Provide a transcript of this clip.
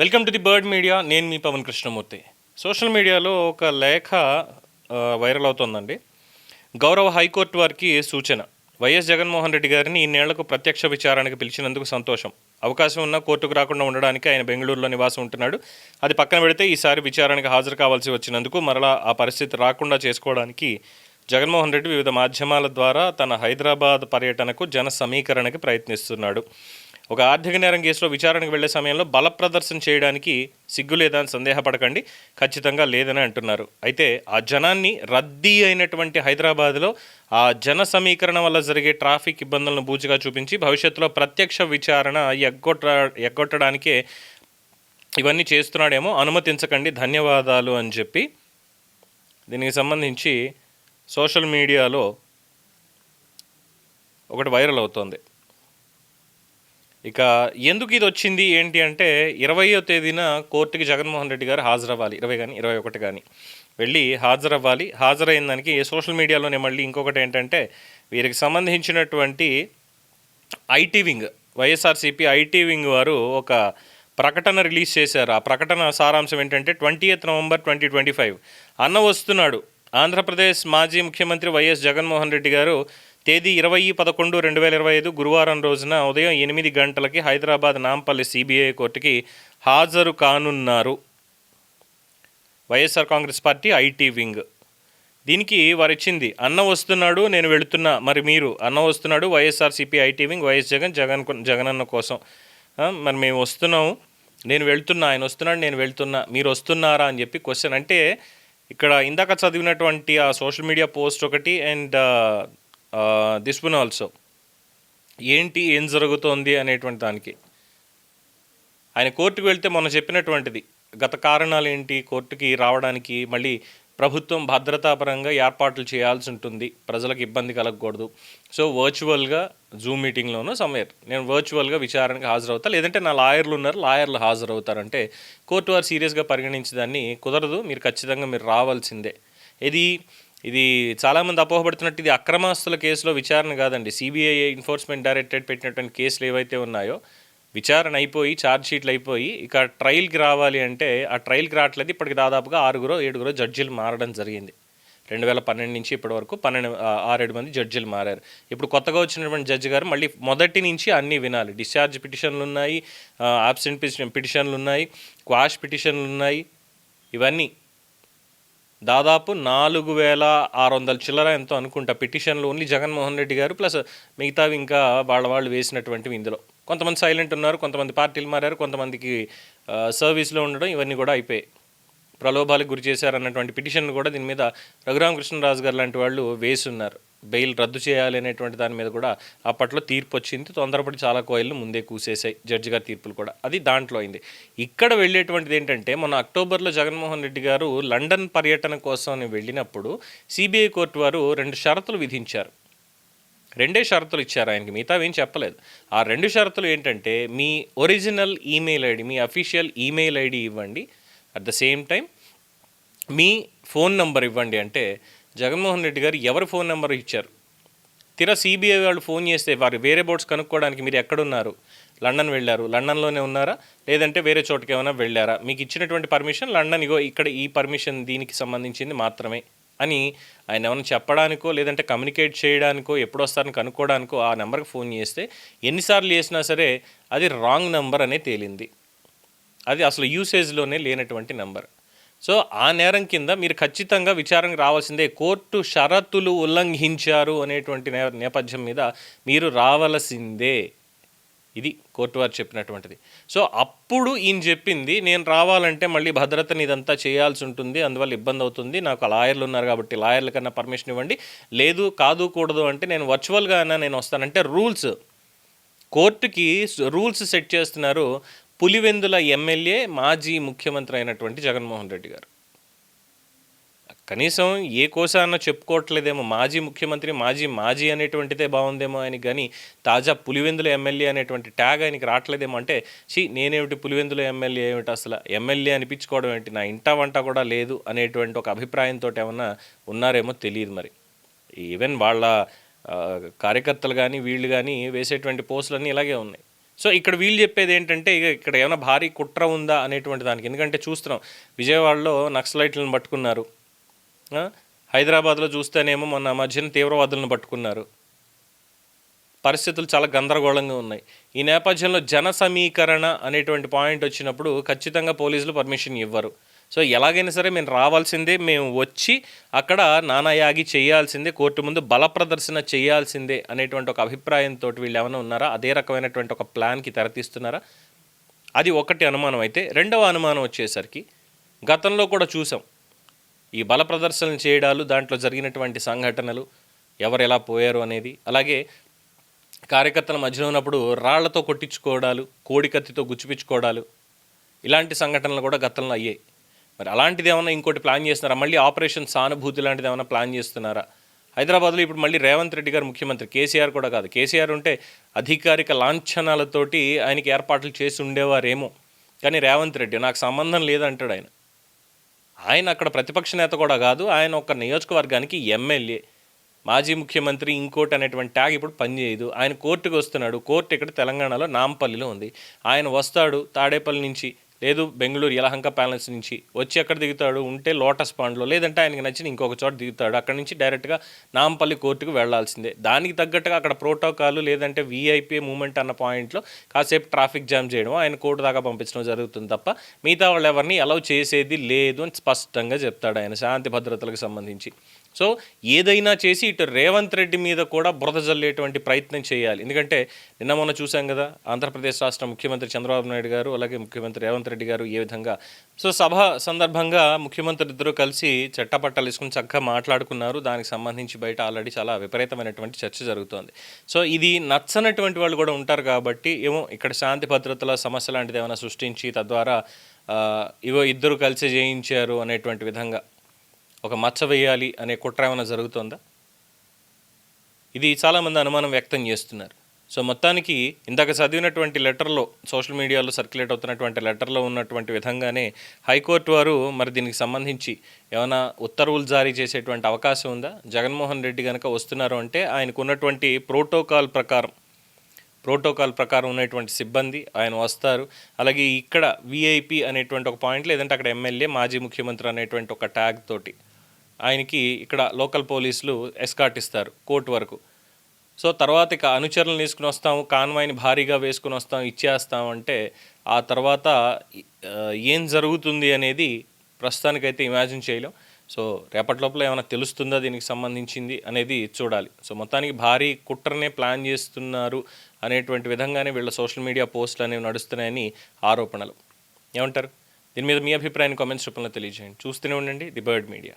Welcome to the bird media నేను మీ Pawan Krishnamurthy. Social మీడియాలో ఒక లేఖ వైరల్ అవుతోందండి. గౌరవ హైకోర్టు వారికి సూచన. వైఎస్ జగన్మోహన్ రెడ్డి గారిని ఇన్నేళ్ళకు ప్రత్యక్ష విచారణకు పిలిచినందుకు సంతోషం. అవకాశం ఉన్న కోర్టుకు రాకుండా ఉండడానికి ఆయన బెంగళూరులో నివాసం ఉంటున్నాడు. అది పక్కన పెడితే ఈసారి విచారణకు హాజరు కావాల్సి వచ్చినందుకు మరలా ఆ పరిస్థితి రాకుండా చేసుకోవడానికి జగన్మోహన్ రెడ్డి వివిధ మాధ్యమాల ద్వారా తన హైదరాబాద్ పర్యటనకు జన సమీకరణకి ప్రయత్నిస్తున్నాడు. ఒక ఆర్థిక నేరం కేసులో విచారణకు వెళ్ళే సమయంలో బల ప్రదర్శన చేయడానికి సిగ్గు లేదా అని సందేహపడకండి. ఖచ్చితంగా లేదని అంటున్నారు. అయితే ఆ జనాన్ని రద్దీ అయినటువంటి హైదరాబాద్లో ఆ జన సమీకరణ వల్ల జరిగే ట్రాఫిక్ ఇబ్బందులను బూచిగా చూపించి భవిష్యత్తులో ప్రత్యక్ష విచారణ ఎగ్గొట్ట ఎగ్గొట్టడానికే ఇవన్నీ చేస్తున్నాడేమో అనుమతించకండి ధన్యవాదాలు అని చెప్పి దీనికి సంబంధించి సోషల్ మీడియాలో ఒకటి వైరల్ అవుతోంది. ఇక ఎందుకు ఇది వచ్చింది ఏంటి అంటే ఇరవయో తేదీన కోర్టుకి జగన్మోహన్ రెడ్డి గారు హాజరవ్వాలి. ఇరవై కానీ ఇరవై ఒకటి కానీ వెళ్ళి హాజరవ్వాలి. హాజరైన దానికి సోషల్ మీడియాలోనే మళ్ళీ ఇంకొకటి ఏంటంటే వీరికి సంబంధించినటువంటి IT wing YSRCP IT wing వారు ఒక ప్రకటన రిలీజ్ చేశారు. ఆ ప్రకటన సారాంశం ఏంటంటే twenty eighth November twenty twenty five అన్న వస్తున్నాడు. ఆంధ్రప్రదేశ్ మాజీ ముఖ్యమంత్రి వైఎస్ జగన్మోహన్ రెడ్డి గారు తేదీ ఇరవై పదకొండు రెండు వేల ఇరవై ఐదు గురువారం రోజున ఉదయం ఎనిమిది గంటలకి హైదరాబాద్ నాంపల్లి సిబిఐ కోర్టుకి హాజరు కానున్నారు. YSR Congress party IT wing. దీనికి వారు ఇచ్చింది అన్న వస్తున్నాడు నేను వెళుతున్నా. మరి మీరు అన్న వస్తున్నాడు వైఎస్ఆర్సీపీ ఐటీ వింగ్ వైఎస్ జగన్ జగన్ జగన్ జగనన్న కోసం. మరి మేము వస్తున్నాము. నేను వెళ్తున్నా ఆయన వస్తున్నాడు నేను వెళ్తున్నా. మీరు వస్తున్నారా? అని చెప్పి క్వశ్చన్ అంటే ఇక్కడ ఇందాక చదివినటువంటి ఆ సోషల్ మీడియా పోస్ట్ ఒకటి అండ్ దిస్ వన్ ఆల్సో ఏంటి ఏం జరుగుతోంది అనేటువంటి దానికి. ఆయన కోర్టుకు వెళ్తే మొన్న చెప్పినటువంటిది. గత కారణాలు ఏంటి కోర్టుకి రావడానికి మళ్ళీ ప్రభుత్వం భద్రతాపరంగా ఏర్పాట్లు చేయాల్సి ఉంటుంది. ప్రజలకు ఇబ్బంది కలగకూడదు. సో వర్చువల్గా జూమ్ మీటింగ్లోనూ సమయర్ నేను వర్చువల్గా విచారణకు హాజరవుతా. లేదంటే నా లాయర్లు ఉన్నారు లాయర్లు హాజరవుతారంటే కోర్టు వారు సీరియస్గా పరిగణించేదాన్ని కుదరదు. మీరు ఖచ్చితంగా మీరు రావాల్సిందే. ఇది ఇది చాలామంది అపోహపడుతున్నట్టు ఇది అక్రమాస్తుల కేసులో విచారణ కాదండి. సిబిఐ ఎన్ఫోర్స్మెంట్ డైరెక్టరేట్ పెట్టినటువంటి కేసులు ఏవైతే ఉన్నాయో విచారణ అయిపోయి ఛార్జ్ షీట్లు అయిపోయి ఇక ట్రయల్కి రావాలి అంటే ఆ ట్రయల్కి రావట్లేదు. ఇప్పటికి దాదాపుగా ఆరుగురో ఏడుగురో జడ్జీలు మారడం జరిగింది. రెండు వేల పన్నెండు నుంచి ఇప్పటి వరకు పన్నెండు ఆరేడు మంది జడ్జిలు మారారు. ఇప్పుడు కొత్తగా వచ్చినటువంటి జడ్జి గారు మళ్ళీ మొదటి నుంచి అన్నీ వినాలి. డిశ్చార్జ్ పిటిషన్లు ఉన్నాయి ఆబ్సెంట్ పిటిషన్ పిటిషన్లు ఉన్నాయి క్వాష్ పిటిషన్లు ఉన్నాయి ఇవన్నీ దాదాపు నాలుగు వేల ఆరు వందల చిల్లర ఎంతో అనుకుంటా పిటిషన్లు ఓన్లీ జగన్మోహన్ రెడ్డి గారు ప్లస్ మిగతావి ఇంకా వాళ్ళ వాళ్ళు వేసినటువంటివి ఇందులో. కొంతమంది సైలెంట్ ఉన్నారు కొంతమంది పార్టీలు మారారు కొంతమందికి సర్వీస్లో ఉండడం ఇవన్నీ కూడా అయిపోయాయి. ప్రలోభాలకు గురి చేశారన్నటువంటి పిటిషన్ కూడా దీని మీద రఘురామకృష్ణరాజు గారు లాంటి వాళ్ళు వేసున్నారు. బెయిల్ రద్దు చేయాలి అనేటువంటి దాని మీద కూడా అప్పట్లో తీర్పు వచ్చింది. తొందరపడి చాలా కోయిల్ని ముందే కూసేసాయి జడ్జి గారి తీర్పులు కూడా. అది దాంట్లో అయింది. ఇక్కడ వెళ్ళేటువంటిది ఏంటంటే మొన్న అక్టోబర్లో జగన్మోహన్ రెడ్డి గారు లండన్ పర్యటన కోసం వెళ్ళినప్పుడు సిబిఐ కోర్టు వారు రెండు షరతులు విధించారు. రెండే షరతులు ఇచ్చారు ఆయనకి మిగతా ఏం చెప్పలేదు. ఆ రెండు షరతులు ఏంటంటే మీ ఒరిజినల్ ఈమెయిల్ ఐడి మీ అఫీషియల్ ఈమెయిల్ ఐడి ఇవ్వండి. అట్ ద సేమ్ టైం మీ ఫోన్ నంబర్ ఇవ్వండి అంటే జగన్మోహన్ రెడ్డి గారు ఎవరి ఫోన్ నెంబర్ ఇచ్చారు? తీరా సిబిఐ వాళ్ళు ఫోన్ చేస్తే వారి వేరే బోర్డ్స్ కనుక్కోవడానికి మీరు ఎక్కడున్నారు? లండన్ వెళ్ళారు. లండన్లోనే ఉన్నారా? లేదంటే వేరే చోటుకి ఏమైనా వెళ్ళారా? మీకు ఇచ్చినటువంటి పర్మిషన్ లండన్ ఇగో ఇక్కడ ఈ పర్మిషన్ దీనికి సంబంధించింది మాత్రమే అని ఆయన ఏమైనా చెప్పడానికో లేదంటే కమ్యూనికేట్ చేయడానికో ఎప్పుడు వస్తారని కనుక్కోవడానికో ఆ నెంబర్కి ఫోన్ చేస్తే ఎన్నిసార్లు చేసినా సరే అది రాంగ్ నెంబర్ అనే తేలింది. అది అసలు యూసేజ్లోనే లేనటువంటి నెంబర్. సో ఆ నేరం కింద మీరు ఖచ్చితంగా విచారణకు రావాల్సిందే. కోర్టు షరతులు ఉల్లంఘించారు అనేటువంటి నేపథ్యం మీద మీరు రావలసిందే. ఇది కోర్టు వారు చెప్పినటువంటిది. సో అప్పుడు ఈయన చెప్పింది నేను రావాలంటే మళ్ళీ భద్రతని ఇదంతా చేయాల్సి ఉంటుంది అందువల్ల ఇబ్బంది అవుతుంది నాకు లాయర్లు ఉన్నారు కాబట్టి లాయర్ల కన్నా పర్మిషన్ ఇవ్వండి. లేదు కాదు కూడదు అంటే నేను వర్చువల్గా అయినా నేను వస్తానంటే రూల్స్. కోర్టుకి రూల్స్ సెట్ చేస్తున్నారు. పులివెందుల ఎమ్మెల్యే మాజీ ముఖ్యమంత్రి అయినటువంటి జగన్మోహన్ రెడ్డి గారు. కనీసం ఏ కోసాన్న చెప్పుకోవట్లేదేమో మాజీ ముఖ్యమంత్రి మాజీ మాజీ అనేటువంటిదే బాగుందేమో అని కానీ తాజా పులివెందుల ఎమ్మెల్యే అనేటువంటి ట్యాగ్ ఆయనకి రావట్లేదేమో అంటే షీ నేనేమిటి పులివెందుల ఎమ్మెల్యే ఏమిటి అసలు? ఎమ్మెల్యే అనిపించుకోవడం ఏంటి? నా ఇంట వంట కూడా లేదు అనేటువంటి ఒక అభిప్రాయంతో ఏమన్నా ఉన్నారేమో తెలియదు మరి. ఈవెన్ వాళ్ళ కార్యకర్తలు కానీ వీళ్ళు కానీ వేసేటువంటి పోస్టులన్నీ ఇలాగే ఉన్నాయి. సో ఇక్కడ వీళ్ళు చెప్పేది ఏంటంటే ఇక ఇక్కడ ఏమైనా భారీ కుట్ర ఉందా అనేటువంటి దానికి. ఎందుకంటే చూస్తున్నాం విజయవాడలో నక్సలైట్లను పట్టుకున్నారు. హైదరాబాద్లో చూస్తేనేమో మొన్న మధ్యన తీవ్రవాదులను పట్టుకున్నారు. పరిస్థితులు చాలా గందరగోళంగా ఉన్నాయి. ఈ నేపథ్యంలో జన సమీకరణ అనేటువంటి పాయింట్ వచ్చినప్పుడు ఖచ్చితంగా పోలీసులు పర్మిషన్ ఇవ్వరు. సో ఎలాగైనా సరే మేము రావాల్సిందే మేము వచ్చి అక్కడ నానాయాగి చేయాల్సిందే కోర్టు ముందు బల ప్రదర్శన చేయాల్సిందే అనేటువంటి ఒక అభిప్రాయంతో వీళ్ళు ఏమైనా ఉన్నారా? అదే రకమైనటువంటి ఒక ప్లాన్కి తెరతీస్తున్నారా? అది ఒకటి అనుమానం అయితే రెండవ అనుమానం వచ్చేసరికి గతంలో కూడా చూసాం. ఈ బల ప్రదర్శనలు చేయడాలు దాంట్లో జరిగినటువంటి సంఘటనలు ఎవరు ఎలా పోయారు అనేది. అలాగే కార్యకర్తల మధ్యలో ఉన్నప్పుడు రాళ్ళతో కొట్టించుకోవడాలు కోడికత్తితో గుచ్చిపించుకోవడాలు ఇలాంటి సంఘటనలు కూడా గతంలో అయ్యాయి. మరి అలాంటిది ఏమైనా ఇంకోటి ప్లాన్ చేస్తున్నారా? మళ్ళీ ఆపరేషన్ సానుభూతి లాంటిది ఏమైనా ప్లాన్ చేస్తున్నారా? హైదరాబాద్లో ఇప్పుడు మళ్ళీ రేవంత్ రెడ్డి గారు ముఖ్యమంత్రి కేసీఆర్ కూడా కాదు. కేసీఆర్ ఉంటే అధికారిక లాంఛనాలతోటి ఆయనకి ఏర్పాట్లు చేసి ఉండేవారేమో. కానీ రేవంత్ రెడ్డి నాకు సంబంధం లేదంటాడు ఆయన. ఆయన అక్కడ ప్రతిపక్ష నేత కూడా కాదు. ఆయన ఒక నియోజకవర్గానికి ఎమ్మెల్యే. మాజీ ముఖ్యమంత్రి ఇంకోటి అనేటువంటి ట్యాగ్ ఇప్పుడు పనిచేయదు ఆయన కోర్టుకు వస్తున్నాడు. కోర్టు ఇక్కడ తెలంగాణలో నాంపల్లిలో ఉంది. ఆయన వస్తాడు తాడేపల్లి నుంచి. లేదు బెంగళూరు యలహంక ప్యాలెస్ నుంచి వచ్చి ఎక్కడ దిగుతాడు? ఉంటే లోటస్ పాండ్లో లేదంటే ఆయనకి నచ్చిన ఇంకొక చోట దిగుతాడు. అక్కడ నుంచి డైరెక్ట్గా నాంపల్లి కోర్టుకు వెళ్ళాల్సిందే దానికి తగ్గట్టుగా అక్కడ ప్రోటోకాల్ లేదంటే వీఐపీ మూమెంట్ అన్న పాయింట్లో కాసేపు ట్రాఫిక్ జామ్ చేయడం ఆయన కోర్టు దాకా పంపించడం జరుగుతుంది తప్ప మిగతా వాళ్ళు ఎవరిని అలౌ చేసేది లేదు అని స్పష్టంగా చెప్తాడు ఆయన శాంతి భద్రతలకు సంబంధించి. సో ఏదైనా చేసి ఇటు రేవంత్ రెడ్డి మీద కూడా బురద జల్లేటువంటి ప్రయత్నం చేయాలి. ఎందుకంటే నిన్న మొన్న చూసాం కదా ఆంధ్రప్రదేశ్ రాష్ట్ర ముఖ్యమంత్రి చంద్రబాబు నాయుడు గారు అలాగే ముఖ్యమంత్రి రేవంత్ రెడ్డి గారు ఏ విధంగా సో సభ సందర్భంగా ముఖ్యమంత్రి ఇద్దరు కలిసి చట్టపట్టాలు వేసుకుని చక్కగా మాట్లాడుకున్నారు. దానికి సంబంధించి బయట ఆల్రెడీ చాలా విపరీతమైనటువంటి చర్చ జరుగుతోంది. సో ఇది నచ్చనటువంటి వాళ్ళు కూడా ఉంటారు కాబట్టి ఏమో ఇక్కడ శాంతి భద్రతల సమస్య లాంటిది ఏమైనా సృష్టించి తద్వారా ఇవో ఇద్దరు కలిసి జయించారు అనేటువంటి విధంగా ఒక మచ్చ వేయాలి అనే కుట్ర ఏమైనా జరుగుతుందా? ఇది చాలామంది అనుమానం వ్యక్తం చేస్తున్నారు. సో మొత్తానికి ఇందాక చదివినటువంటి లెటర్లో సోషల్ మీడియాలో సర్క్యులేట్ అవుతున్నటువంటి లెటర్లో ఉన్నటువంటి విధంగానే హైకోర్టు వారు మరి దీనికి సంబంధించి ఏమైనా ఉత్తర్వులు జారీ చేసేటువంటి అవకాశం ఉందా? జగన్మోహన్ రెడ్డి కనుక వస్తున్నారు అంటే ఆయనకు ఉన్నటువంటి ప్రోటోకాల్ ప్రకారం ప్రోటోకాల్ ప్రకారం ఉన్నటువంటి సిబ్బంది ఆయన వస్తారు. అలాగే ఇక్కడ విఐపి అనేటువంటి ఒక పాయింట్ లేదంటే అక్కడ ఎమ్మెల్యే మాజీ ముఖ్యమంత్రి అనేటువంటి ఒక ట్యాగ్ తోటి ఆయనకి ఇక్కడ లోకల్ పోలీసులు ఎస్కాట్ ఇస్తారు కోర్టు వరకు. సో తర్వాత ఇక అనుచరులను తీసుకుని వస్తాము కాన్వాయ్ని భారీగా వేసుకుని వస్తాం ఇచ్చేస్తాం అంటే ఆ తర్వాత ఏం జరుగుతుంది అనేది ప్రస్తుతానికైతే ఇమాజిన్ చేయలేం. సో రేపటి లోపల ఏమైనా తెలుస్తుందా దీనికి సంబంధించింది అనేది చూడాలి. సో మొత్తానికి భారీ కుట్రనే ప్లాన్ చేస్తున్నారు అనేటువంటి విధంగానే వీళ్ళ సోషల్ మీడియా పోస్టులు అనేవి నడుస్తున్నాయని ఆరోపణలు. ఏమంటారు? దీని మీద మీ అభిప్రాయాన్ని కామెంట్స్ రూపంలో తెలియజేయండి. చూస్తూనే ఉండండి ది బర్డ్ మీడియా.